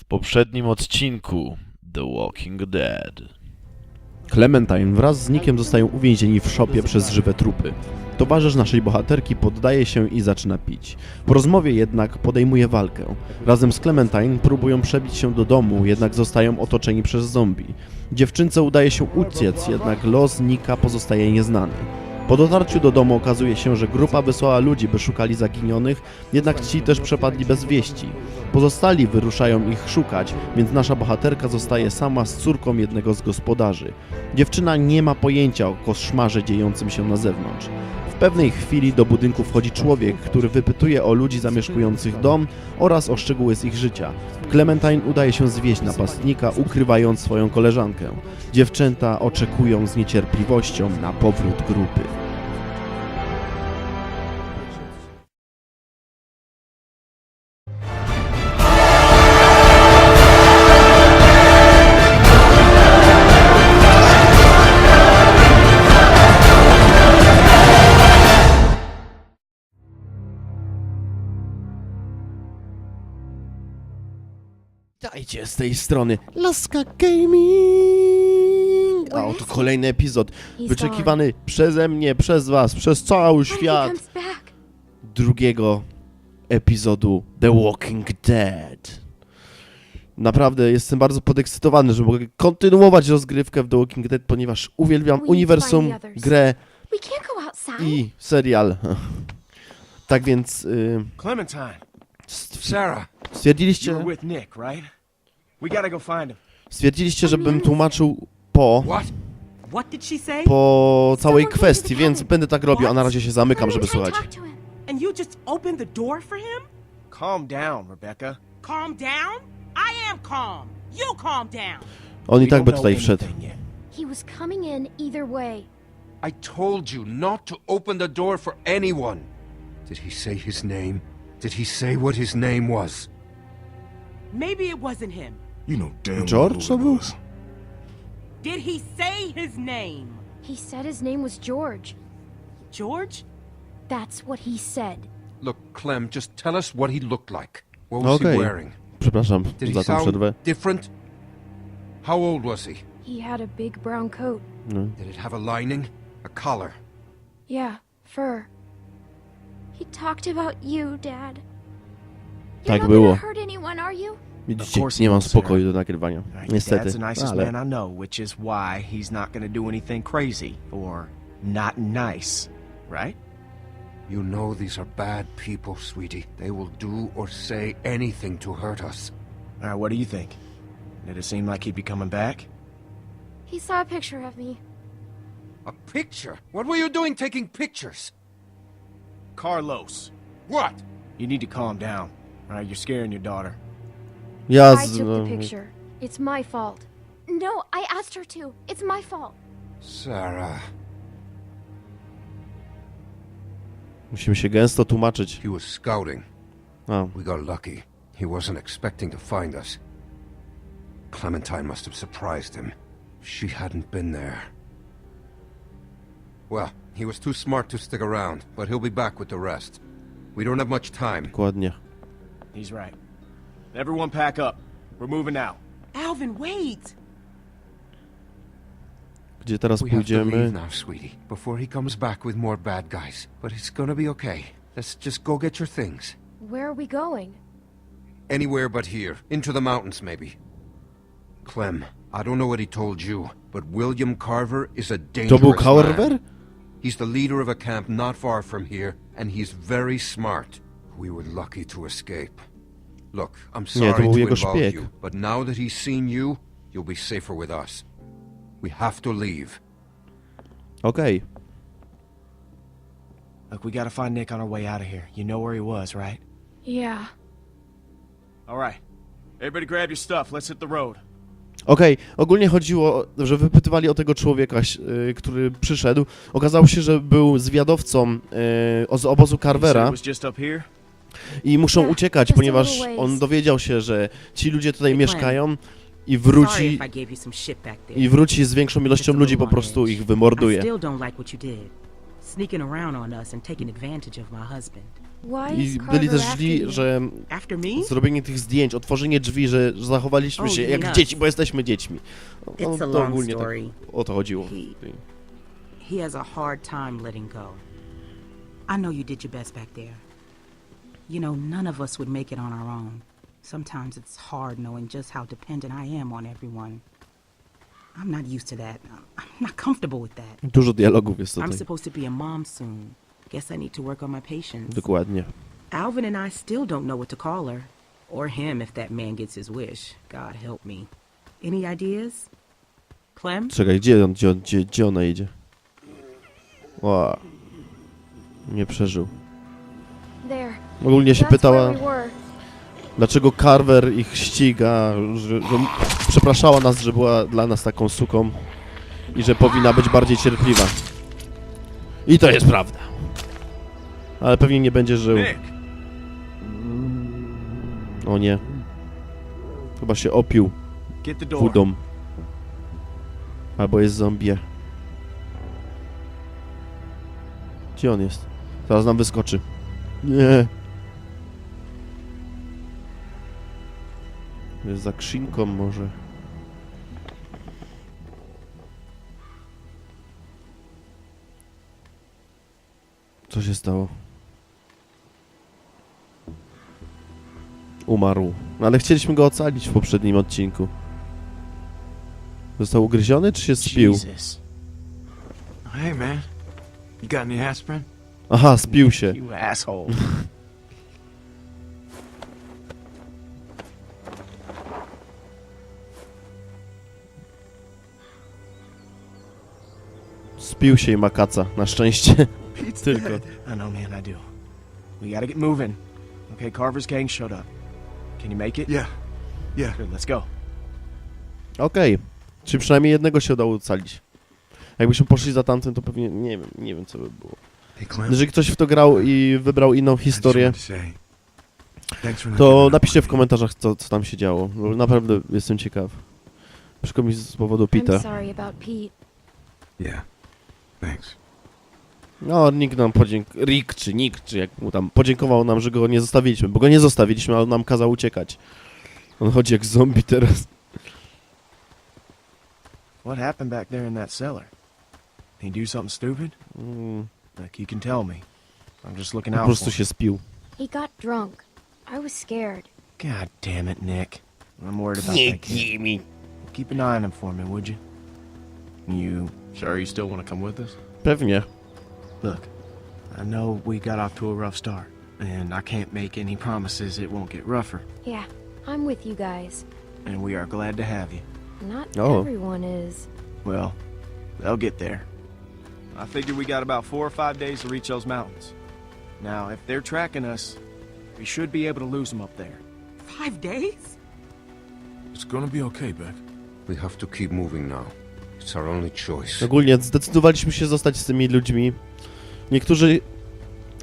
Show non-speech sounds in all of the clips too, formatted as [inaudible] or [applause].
W poprzednim odcinku The Walking Dead. Clementine wraz z Nickiem zostają uwięzieni w szopie przez żywe trupy. Towarzysz naszej bohaterki poddaje się i zaczyna pić. Po rozmowie jednak podejmuje walkę. Razem z Clementine próbują przebić się do domu, jednak zostają otoczeni przez zombie. Dziewczynce udaje się uciec, jednak los Nika pozostaje nieznany. Po dotarciu do domu okazuje się, że grupa wysłała ludzi, by szukali zaginionych, jednak ci też przepadli bez wieści. Pozostali wyruszają ich szukać, więc nasza bohaterka zostaje sama z córką jednego z gospodarzy. Dziewczyna nie ma pojęcia o koszmarze dziejącym się na zewnątrz. W pewnej chwili do budynku wchodzi człowiek, który wypytuje o ludzi zamieszkujących dom oraz o szczegóły z ich życia. Clementine udaje się zwieść napastnika, ukrywając swoją koleżankę. Dziewczęta oczekują z niecierpliwością na powrót grupy. Dajcie z tej strony Laska Gaming! A oto kolejny epizod, wyczekiwany przeze mnie, przez was, przez cały świat drugiego epizodu The Walking Dead. Naprawdę jestem bardzo podekscytowany, że mogę kontynuować rozgrywkę w The Walking Dead, ponieważ uwielbiam uniwersum, grę i serial. Tak więc y, Clementine, Sarah, you stwierdziliście, were with Nick, right? We gotta go find him. stwierdziliście, żebym tłumaczył po What? What did she say? po całej kwestii, więc będę tak robił, a na razie się zamykam, żeby słuchać. talk to him. And you just opened the door for him? Calm down, Rebecca. Calm down? I am calm. You calm down. On i tak by tutaj wszedł. He was coming in either way. I told you not to open the door for anyone. Did he say his name? Did he say what his name was? Maybe it wasn't him. You know damn George well to who był? it was. Did he say his name? He said his name was George. George? That's what he said. Look, Clem, just tell us what he looked like. What was Okay. he wearing? Przepraszam Did he za tą sound przerwę. different? How old was he? He had a big brown coat. Did it have a lining? A collar? Yeah, fur. He talked about you, Dad. You're Tak not było. gonna hurt anyone, are you? Widzicie, course nie he mam won't, spokoju do nagrywania. Your Niestety. Dad's the nicest Ale man I know, which is why he's not gonna do anything crazy or not nice, right? You know these are bad people, sweetie. They will do or say anything to hurt us. All right, what do you think? Did it seem like he'd be coming back? He saw a picture of me. A picture? What were you doing taking pictures? Carlos, What? you need to calm down. All right, you're scaring your daughter. Ja I z... took the picture. It's my fault. No, I asked her to. It's my fault. Sarah. Musimy się gęsto tłumaczyć. He was scouting. A, We got lucky. He wasn't expecting to find us. Clementine must have surprised him. She hadn't been there. Well, he was too smart to stick around, but he'll be back with the rest. We don't have much time. dokładnie. He's right. Everyone pack up. We're moving out. Alvin, wait. Gdzie teraz We have to leave pójdziemy? now, sweetie, before he comes back with more bad guys. But it's gonna be okay. Let's just go get your things. Where are we going? Anywhere but here. Into the mountains, maybe. Clem, I don't know what he told you, but William Carver is a To dangerous był man. Carver? He's the leader of a camp not far from here, and he's very smart. We were lucky to escape. Look, I'm sorry był to jego involve szpieg. you, but now that he's seen you, you'll be safer with us. We have to leave. Okej. Look, we gotta find Nick on our way out of here. You know where he was, right? Yeah. All right. Everybody grab your stuff. Let's hit the road. Okej, ogólnie chodziło, że wypytywali o tego człowieka, y, który przyszedł. Okazało się, że był zwiadowcą y, z obozu Carvera i muszą Yeah, uciekać, ponieważ on dowiedział się, że ci ludzie tutaj Hey, mieszkają i wróci I wróci z większą ilością ludzi, po prostu ich wymorduje. I byli też źli, że zrobienie tych zdjęć, otworzenie drzwi, że zachowaliśmy O, się jak dzieci, bo jesteśmy dziećmi. No, a to ogólnie tak o to chodziło. He has a hard time letting go. I know you did your best back there. You know, none of us would make it on our own. Sometimes it's hard knowing just how dependent I am on everyone. I'm not used to that. I'm not comfortable with that. Dużo dialogów jest I'm supposed to be a mom soon. Guess I need to work on my patience. Dokładnie. Alvin and I still don't know what to call her. Or him if that man gets his wish. God help me. Any ideas? Clem? Czekaj, gdzie, on, gdzie, on- gdzie, gdzie ona idzie? Ła. Nie przeżył. Ogólnie się pytała, dlaczego Carver ich ściga, że, że przepraszała nas, że była dla nas taką suką i że powinna być bardziej cierpliwa. I to jest prawda. Ale pewnie nie będzie żył. O nie. Chyba się opił wódą. Albo jest zombie. Gdzie on jest? Zaraz nam wyskoczy. Nie. Jest za krzynką może. Co się stało? Umarł. No ale chcieliśmy go ocalić w poprzednim odcinku. Został ugryziony, czy się spił? Jesus. Hey, man. You got any aspirin? Aha, spił się. You asshole. Spił się i ma kaca, na szczęście. Pete's Tylko. dead. I know, man, I do. We gotta get moving. Okay, Carver's gang showed up. Can you make it? Yeah. Yeah. Good, let's go. Okej. Czy przynajmniej jednego się udało ocalić. Jakbyśmy poszli za tamtym, to pewnie nie wiem, nie wiem co by było. Jeżeli ktoś w to grał i wybrał inną historię, to napiszcie w me. komentarzach, co, co tam się działo. Bo naprawdę jestem ciekaw. Przykro mi z powodu I'm Pita. sorry about Pete. Yeah. Thanks. No, Nick nam podziękował. Rick czy Nick, czy jak mu tam podziękował nam, że go nie zostawiliśmy. Bo go nie zostawiliśmy, ale on nam kazał uciekać. On chodzi jak zombie teraz. What happened back there in that cellar? He do something stupid? Mm, Like, you can tell me. I'm just looking po out prostu for się spił. He got drunk. I was scared. God damn it, Nick. I'm worried about that kid. Keep an eye on him for me, would you? You sure you still want to come with us? Pewnie. Look, I know we got off to a rough start, and I can't make any promises it won't get rougher, Yeah, I'm with you guys. and we are glad to have you. Not Oh. everyone is. Well, they'll get there. I figure we got about four or five days to reach those mountains. Now, if they're tracking us, we should be able to lose them up there. Five days? It's gonna be okay, Beck. We have to keep moving now. It's our only choice. Ogólnie zdecydowaliśmy się zostać z tymi ludźmi. Niektórzy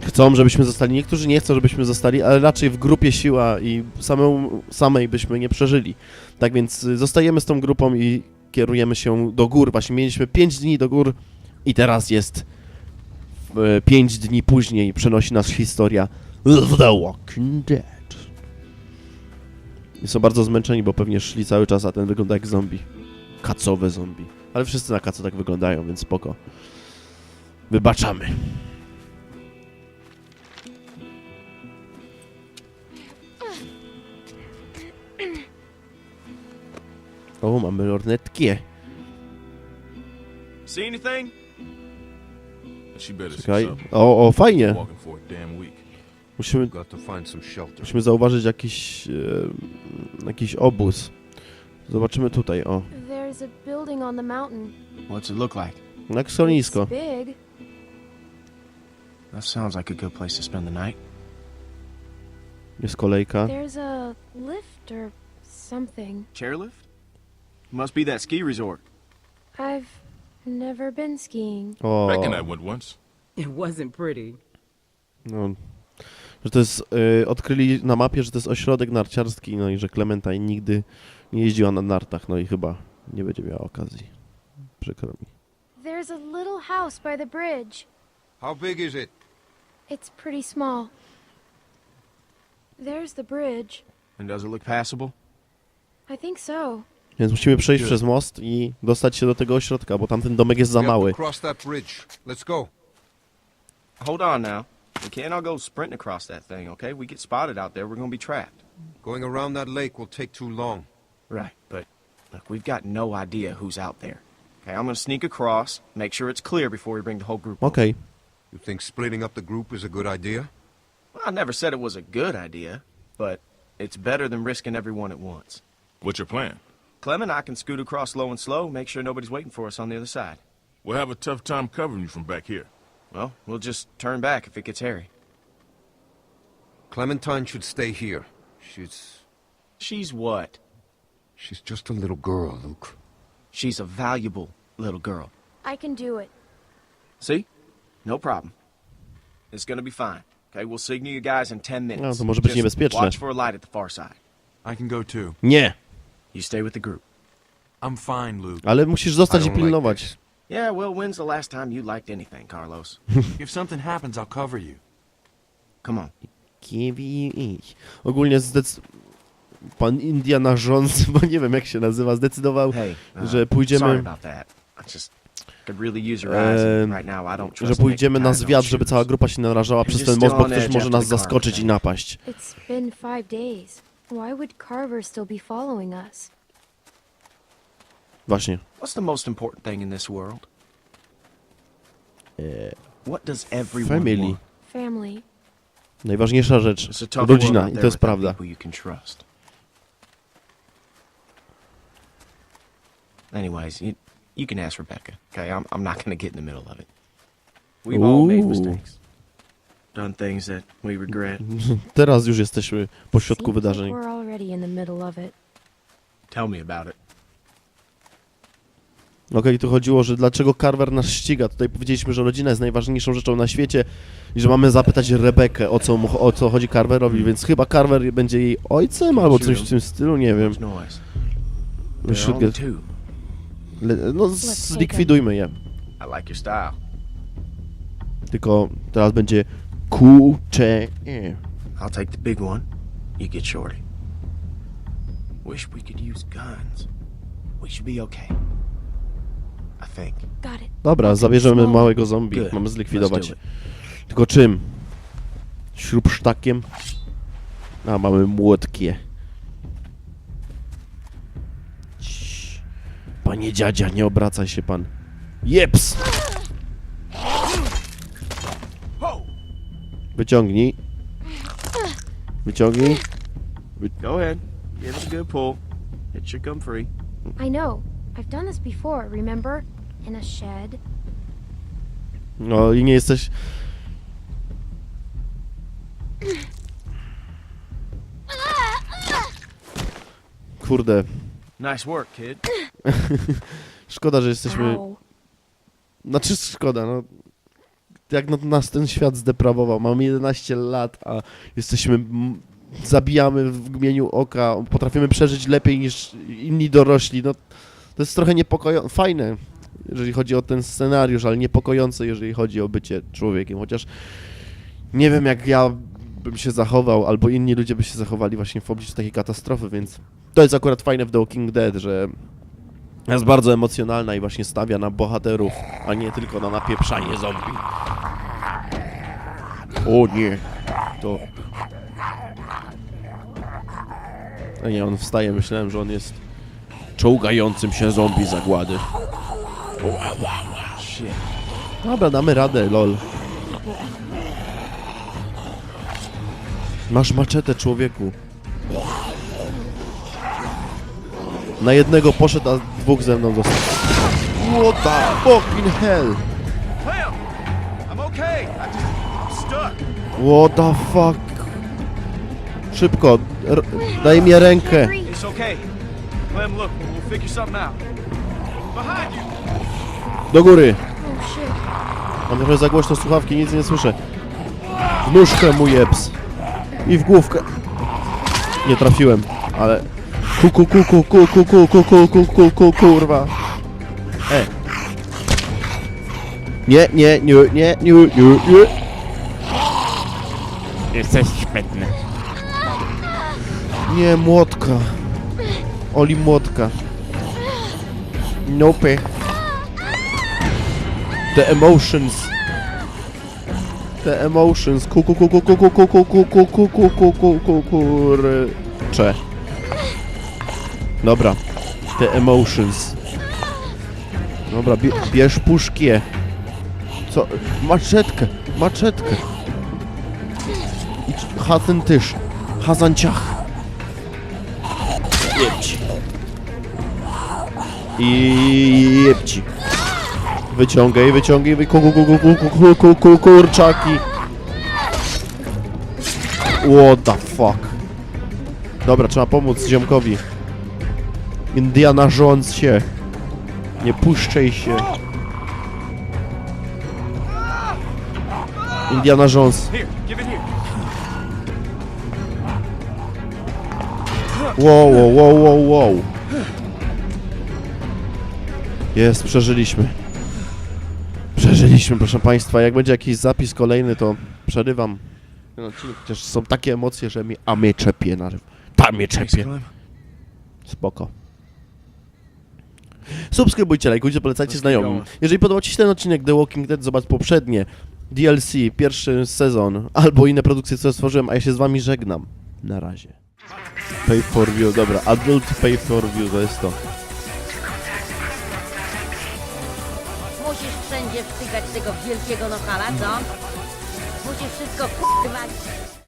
chcą, żebyśmy zostali, niektórzy nie chcą, żebyśmy zostali, ale raczej w grupie siła i samemu, samej byśmy nie przeżyli. Tak więc y, zostajemy z tą grupą i kierujemy się do gór. Właśnie mieliśmy 5 dni do gór i teraz jest 5 dni później przenosi nas historia The Walking Dead. I są bardzo zmęczeni, bo pewnie szli cały czas, a ten wygląda jak zombie. Kacowe zombie. Ale wszyscy na kaco tak wyglądają, więc spoko. Wybaczamy. O, mamy lornetkę. See anything? Czekaj. O, o, fajnie. Musimy, Got to find some shelter. musimy zauważyć jakiś, e, jakiś obóz. Zobaczymy tutaj, o. What's it look like? Jak schronisko. It's big. That sounds like a good place to spend the night. Jest kolejka. There's a lift or something. Chairlift? Must be that ski resort. I've never been skiing. O, Beck and I went once. It wasn't pretty. no. Że to jest, e, odkryli na mapie, że to jest ośrodek narciarski, no i że Clementine nigdy nie jeździła na nartach, no i chyba nie będzie miała okazji. Przykro mi. There's a little house by the bridge. How big is it? It's pretty small. There's the bridge. And does it look passable? I think so. Więc musimy przejść przez most i dostać się do tego ośrodka, bo tamten domek jest za mały. cross that bridge. Let's go. Hold on now. We can't all go sprinting across that thing, okay? We get spotted out there, we're gonna be trapped. Going around that lake will take too long. Right, but look, we've got no idea who's out there. Okay, I'm gonna sneak across, make sure it's clear before we bring the whole group. over. Okej. You think splitting up the group is a good idea? Well, I never said it was a good idea, but it's better than risking everyone at once. What's your plan? Clem and I can scoot across low and slow, make sure nobody's waiting for us on the other side. We'll have a tough time covering you from back here. Well, we'll just turn back if it gets hairy. Clementine should stay here. She's... She's what? she's just a little girl, Luke. She's a valuable little girl. I can do it. See? No problem. It's gonna be fine. Okay, we'll signal you guys in 10 minutes. No, to może być niebezpieczne. Watch for a light at the far side. I can go too. Nie, You stay with the group. I'm fine, Luke. ale musisz zostać i pilnować. Yeah, well, when's the last time you liked anything, Carlos? [laughs] If something happens, I'll cover you. Come on. Kiwi. Ogólnie zdec... Pan Indiana Jones, [laughs] bo nie wiem jak się nazywa, zdecydował, Hey, uh, że pójdziemy... sorry about that. I just could really use your eyes. and Em, right now, I don't trust że pójdziemy na zwiat, żeby cała grupa się narażała przez ten most, bo ktoś może nas zaskoczyć i napaść. It's been five days. Why would Carver still be following us? Właśnie. What's the most important thing in this world? Eee, What does everyone family. want? Family. Najważniejsza rzecz. It's a tough Rodzina i to jest without prawda. people you can trust. Anyways, you, you can ask Rebecca. Okay, I'm, I'm not gonna get in the middle of it. We've all made Ooh. mistakes. Done things that we regret. [laughs] Teraz już jesteśmy po środku Seems like wydarzeń. We're already in the middle of it. Tell me about it. Okej, tu chodziło, że dlaczego Carver nas ściga. Tutaj powiedzieliśmy, że rodzina jest najważniejszą rzeczą na świecie i że mamy zapytać Rebekę, o co, mu, o co chodzi Carverowi, więc chyba Carver będzie jej ojcem albo coś w tym stylu, nie wiem. Much noise. We There are should only get... two. Le- No, zlikwidujmy je. I like your style. Tylko teraz będzie kurcze. I'll take the big one. You get Shorty. Wish we could use guns. We should be okay. I think. Got it. Dobra, zabierzemy małego zombie. Good. Mamy zlikwidować. Tylko czym? Śrubsztakiem? A, mamy młotkie. Panie dziadzia, nie obracaj się pan. Jeps! Wyciągnij. Wyciągnij. Go ahead. Give it a good pull. It should come free. I know. I've done this before, remember? In a shed. No i nie jesteś... Kurde, Nice work, kid. [laughs] szkoda, że jesteśmy... Ow. Znaczy szkoda, no. Jak nas ten świat zdeprawował. Mamy 11 lat, a jesteśmy. Zabijamy w gmieniu oka. Potrafimy przeżyć lepiej niż inni dorośli. No, to jest trochę niepokojące. Fajne, jeżeli chodzi o ten scenariusz, ale niepokojące, jeżeli chodzi o bycie człowiekiem. Chociaż nie wiem, jak ja bym się zachował, albo inni ludzie by się zachowali właśnie w obliczu takiej katastrofy, więc to jest akurat fajne w The Walking Dead, że jest bardzo emocjonalna i właśnie stawia na bohaterów, a nie tylko na napieprzanie zombie. O nie, to... A nie, on wstaje, myślałem, że on jest czołgającym się zombie zagłady. Shit. Dobra, damy radę, lol. Masz maczetę, człowieku. Na jednego poszedł, a dwóch ze mną został. What the fucking hell? Clem! I'm okay. I just I'm stuck. What the fuck? Szybko, r- daj mi rękę. Free. It's okay. Clem, look, we'll figure something out. Behind you. Do góry. Oh. Mam trochę za głośno słuchawki, nic nie słyszę. W nóżkę mu jeps. I w główkę. Nie trafiłem, ale... Ku, ku, ku, ku, ku, ku, ku, ku, ku, ku, ku, ku, kurwa. E. Nie, nie, nie, nie, nie, nie, nie. Jesteś śmietny. Nie, młotka. Oli młotka. Nope. The emotions. The emotions. Ku ku ku ku ku ku ku ku ku ku ku ku ku ku ku kurcze. Dobra. Te emotions. Dobra, bierz puszkię. Co? Maczetkę, maczetkę. Hazan tyż. Hazan ciach. Jebci. I jebci. Wyciągaj, wyciągaj, kurczaki. What the fuck. Dobra, trzeba pomóc ziomkowi. Indiana Jones się. Nie puszczaj się. Indiana Jones. Wow, wow, wow, wow. Jest, przeżyliśmy. Przeżyliśmy, proszę Państwa. Jak będzie jakiś zapis kolejny, to przerywam. Chociaż są takie emocje, że mi a mnie czepie na Ta mnie czepie. Spoko. Subskrybujcie, lajkujcie, polecajcie znajomym. Jeżeli podobał Ci się ten odcinek The Walking Dead, zobacz poprzednie DLC, pierwszy sezon, albo inne produkcje, które stworzyłem, a ja się z Wami żegnam. Na razie. Pay for view, dobra, adult pay for view, to jest to. Musisz wszędzie wtykać tego wielkiego nohala, co? Musisz wszystko k***wać